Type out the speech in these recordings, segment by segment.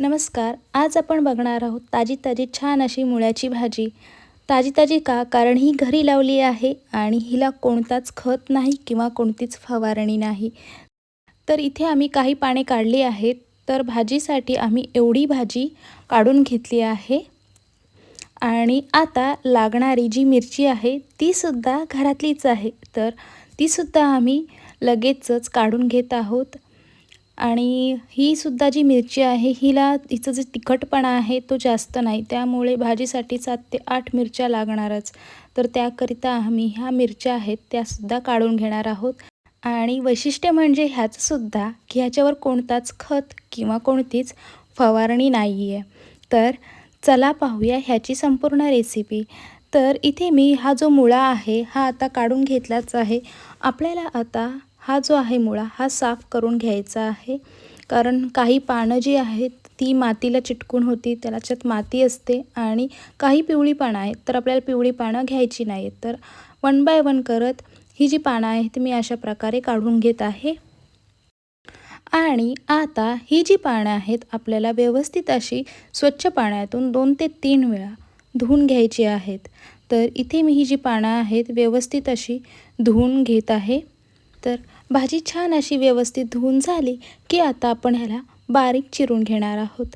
नमस्कार आज आपण बघणार आहोत ताजी ताजी छान अशी मुळ्याची भाजी. ताजी ताजी का? कारण ही घरी लावली आहे आणि हिला कोणताच खत नाही किंवा कोणतीच फवारणी नाही. तर इथे आम्ही काही पाने काढली आहेत तर भाजीसाठी आम्ही एवढी भाजी काढून घेतली आहे. आणि आता लागणारी जी मिरची आहे तीसुद्धा घरातलीच आहे. तर तीसुद्धा आम्ही लगेचच काढून घेत आहोत. आणि ही सुद्धा जी मिरची आहे हिला हिचं जे तिखटपणा आहे तो जास्त नाही. त्यामुळे भाजीसाठी सात ते आठ मिरच्या लागणारच. तर त्याकरिता आम्ही ह्या मिरच्या आहेत त्यासुद्धा काढून घेणार आहोत. आणि वैशिष्ट्य म्हणजे ह्याचंसुद्धा की ह्याच्यावर कोणताच खत किंवा कोणतीच फवारणी नाही आहे तर चला पाहूया ह्याची संपूर्ण रेसिपी तर इथे मी हा जो मुळा आहे हा आता काढून घेतलाच आहे. आपल्याला आता हा जो आहे मुळा हा साफ करून घ्यायचा आहे. कारण काही पानं जी आहेत ती मातीला चिटकून होती त्याच्यात माती असते आणि काही पिवळी पानं आहेत तर आपल्याला पिवळी पानं घ्यायची नाही आहेत तर वन बाय वन करत ही जी पानं आहेत मी अशा प्रकारे काढून घेत आहे. आणि आता ही जी पानं आहेत आपल्याला व्यवस्थित अशी स्वच्छ पाण्यातून दोन ते तीन वेळा धुवून घ्यायची आहेत. तर इथे मी ही जी पानं आहेत व्यवस्थित अशी धुवून घेत आहे. तर भाजी छान अशी व्यवस्थित धुवून झाली की आता आपण ह्याला बारीक चिरून घेणार आहोत.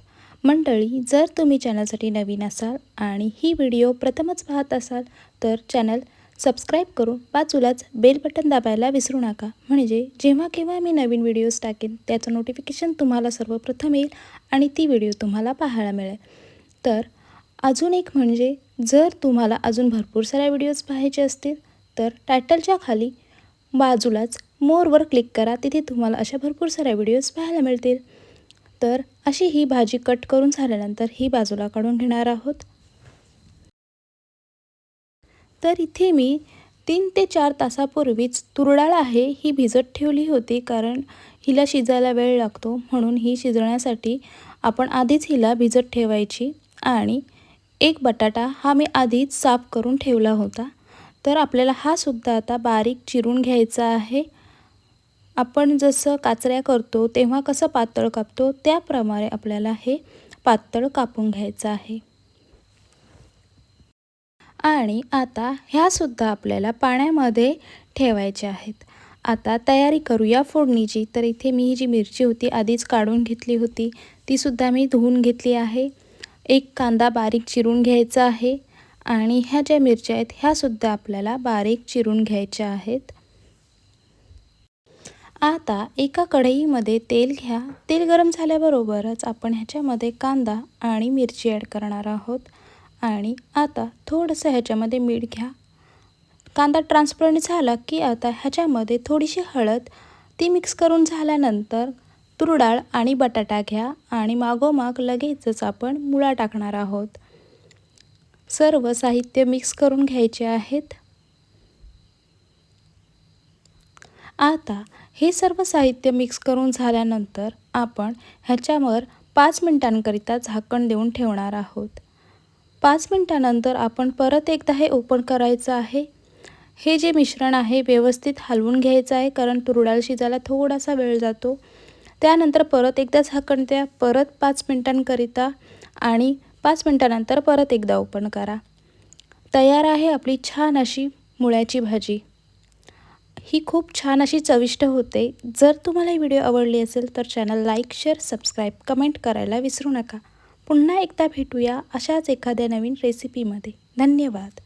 मंडळी जर तुम्ही चॅनलसाठी नवीन असाल आणि ही व्हिडिओ प्रथमच पाहत असाल तर चॅनल सबस्क्राईब करून बाजूलाच बेल बटन दाबायला विसरू नका. म्हणजे जेव्हा केव्हा मी नवीन व्हिडिओज टाकेन त्याचं नोटिफिकेशन तुम्हाला सर्वप्रथम येईल आणि ती व्हिडिओ तुम्हाला पाहायला मिळेल. तर अजून एक म्हणजे जर तुम्हाला अजून भरपूर साऱ्या व्हिडिओज पाहायचे असतील तर टायटलच्या खाली बाजूलाच मोरवर क्लिक करा. तिथे तुम्हाला अशा भरपूर साऱ्या व्हिडिओज पाहायला मिळतील. तर अशी ही भाजी कट करून झाल्यानंतर ही बाजूला काढून घेणार आहोत. तर इथे मी तीन ते चार तासापूर्वीच तुरडाळ आहे ही भिजत ठेवली होती कारण हिला शिजायला वेळ लागतो. म्हणून ही शिजण्यासाठी आपण आधीच हिला भिजत ठेवायची. आणि एक बटाटा हा मी आधीच साफ करून ठेवला होता. तर आपल्याला हा सुद्धा आता बारीक चिरून घ्यायचा आहे. आपण जसं काचऱ्या करतो तेव्हा कसं पातळ कापतो त्याप्रमाणे आपल्याला हे पातळ कापून घ्यायचं आहे. आणि आता ह्यासुद्धा आपल्याला पाण्यामध्ये ठेवायच्या आहेत. आता तयारी करूया फोडणीची. तर इथे मी ही जी मिरची होती आधीच काढून घेतली होती. तीसुद्धा मी धुवून घेतली आहे. एक कांदा बारीक चिरून घ्यायचा आहे. आणि ह्या ज्या मिरच्या आहेत ह्यासुद्धा आपल्याला बारीक चिरून घ्यायच्या आहेत. आता एका कढईमध्ये तेल घ्या. तेल गरम झाल्याबरोबरच आपण ह्याच्यामध्ये कांदा आणि मिरची ॲड करणार आहोत. आणि आता थोडंसं ह्याच्यामध्ये मीठ घ्या. कांदा ट्रान्सपरंट झाला की आता ह्याच्यामध्ये थोडीशी हळद ती मिक्स करून झाल्यानंतर तुरडाळ आणि बटाटा घ्या. आणि मागोमाग लगेचच आपण मुळा टाकणार आहोत. सर्व साहित्य मिक्स करून घ्यायचे आहेत. आता हे सर्व साहित्य मिक्स करून झाल्यानंतर आपण ह्याच्यावर पाच मिनटांकरिता झाकण देऊन ठेवणार आहोत. पाच मिनटानंतर आपण परत एकदा हे ओपन करायचं आहे. हे जे मिश्रण आहे व्यवस्थित हलवून घ्यायचं आहे कारण तुरडाळ शिजायला थोडासा वेळ जातो. त्यानंतर परत एकदा झाकण द्या. परत पाच मिनटांकरिता आणि पाच मिनटानंतर परत एकदा ओपन करा. तयार आहे आपली छान अशी मुळ्याची भाजी. ही खूप छान अशी चविष्ट होते. जर तुम्हाला ही व्हिडिओ आवडली असेल तर channel like share subscribe comment करायला विसरू नका. पुन्हा एकदा भेटूया अशाच एखाद्या नवीन रेसिपीमध्ये. धन्यवाद.